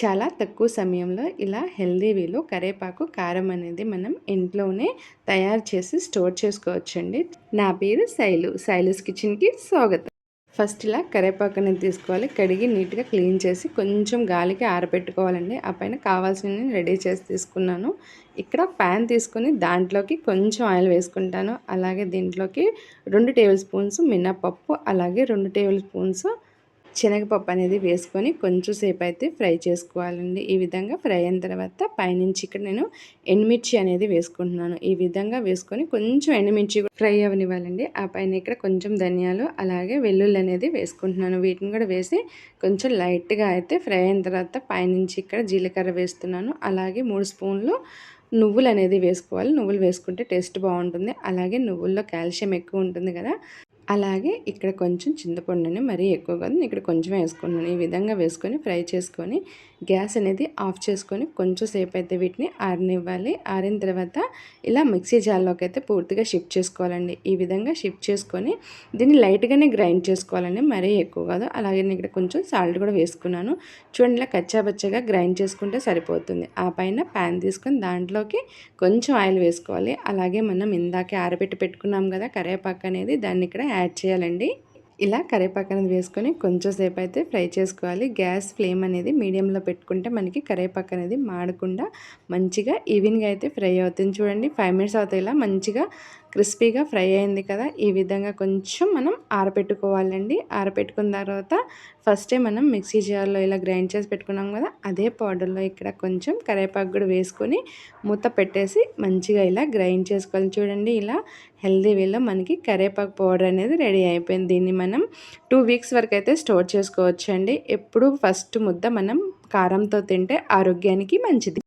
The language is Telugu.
చాలా తక్కువ సమయంలో ఇలా హెల్దీ వీలో కరేపాకు కారం అనేది మనం ఇంట్లోనే తయారు చేసి స్టోర్ చేసుకోవచ్చండి. నా పేరు శైలు. శైలుస్ కిచెన్కి స్వాగతం. ఫస్ట్ ఇలా కరేపాకు అనేది తీసుకోవాలి. కడిగి నీట్గా క్లీన్ చేసి కొంచెం గాలికి ఆరబెట్టుకోవాలండి ఆ పైన కావాల్సినవి రెడీ చేసి తీసుకున్నాను. ఇక్కడ ప్యాన్ తీసుకొని దాంట్లోకి కొంచెం ఆయిల్ వేసుకుంటాను. అలాగే దీంట్లోకి రెండు టేబుల్ స్పూన్స్ మినప్పప్పు అలాగే రెండు టేబుల్ స్పూన్స్ శనగపప్పు అనేది వేసుకొని కొంచెం సేపు అయితే ఫ్రై చేసుకోవాలండి. ఈ విధంగా ఫ్రై అయిన తర్వాత పైనుంచి ఇక్కడ నేను ఎండుమిర్చి అనేది వేసుకుంటున్నాను. ఈ విధంగా వేసుకొని కొంచెం ఎండుమిర్చి ఫ్రై అవనివ్వాలండి. ఆ పైన ఇక్కడ కొంచెం ధనియాలు అలాగే వెల్లుల్లి అనేది వేసుకుంటున్నాను. వీటిని కూడా వేసి కొంచెం లైట్గా అయితే ఫ్రై అయిన తర్వాత పైనుంచి ఇక్కడ జీలకర్ర వేస్తున్నాను. అలాగే మూడు స్పూన్లు నువ్వులు అనేది వేసుకోవాలి. నువ్వులు వేసుకుంటే టేస్ట్ బాగుంటుంది. అలాగే నువ్వుల్లో కాల్షియం ఎక్కువ ఉంటుంది కదా. అలాగే ఇక్కడ కొంచెం చింతపండుని మరీ ఎక్కువ కాదు. ఇక్కడ కొంచెం వేసుకున్నాను. ఈ విధంగా వేసుకొని ఫ్రై చేసుకొని గ్యాస్ అనేది ఆఫ్ చేసుకొని కొంచెం సేపు అయితే వీటిని ఆరనివ్వాలి. ఆరిన తర్వాత ఇలా మిక్సీ జార్లోకి అయితే పూర్తిగా షిఫ్ట్ చేసుకోవాలండి. ఈ విధంగా షిఫ్ట్ చేసుకొని దీన్ని లైట్గానే గ్రైండ్ చేసుకోవాలండి. మరీ ఎక్కువ కాదు. అలాగే నేను ఇక్కడ కొంచెం సాల్ట్ కూడా వేసుకున్నాను. చూడండి ఇలా కచ్చాబచ్చగా గ్రైండ్ చేసుకుంటే సరిపోతుంది. ఆ పైన ప్యాన్ తీసుకొని దాంట్లోకి కొంచెం ఆయిల్ వేసుకోవాలి. అలాగే మనం ఇందాకే ఆరబెట్టి పెట్టుకున్నాం కదా కరివేపాకు అనేది దాన్ని ఇక్కడ యాడ్ చేయాలండి. ఇలా కరివేపాకు అనేది వేసుకొని కొంచెం సేపు అయితే ఫ్రై చేసుకోవాలి. గ్యాస్ ఫ్లేమ్ అనేది మీడియంలో పెట్టుకుంటే మనకి కరివేపాకు అనేది మాడకుండా మంచిగా ఈవెన్గా అయితే ఫ్రై అవుతుంది. చూడండి ఫైవ్ మినిట్స్ అవుతాయి ఇలా మంచిగా క్రిస్పీగా ఫ్రై అయింది కదా! ఈ విధంగా కొంచెం మనం ఆరపెట్టుకోవాలండి. ఆరపెట్టుకున్న తర్వాత ఫస్టే మనం మిక్సీ జార్లో ఇలా గ్రైండ్ చేసి పెట్టుకున్నాం కదా! అదే పౌడర్లో ఇక్కడ కొంచెం కరివేపాకు కూడా వేసుకొని మూత పెట్టేసి మంచిగా ఇలా గ్రైండ్ చేసుకోవాలి. చూడండి ఇలా హెల్దీ వేలో మనకి కరేపాకు పౌడర్ అనేది రెడీ అయిపోయింది. దీన్ని మనం టూ వీక్స్ వరకు అయితే స్టోర్ చేసుకోవచ్చు అండి ఎప్పుడు ఫస్ట్ ముద్ద మనం కారంతో తింటే ఆరోగ్యానికి మంచిది.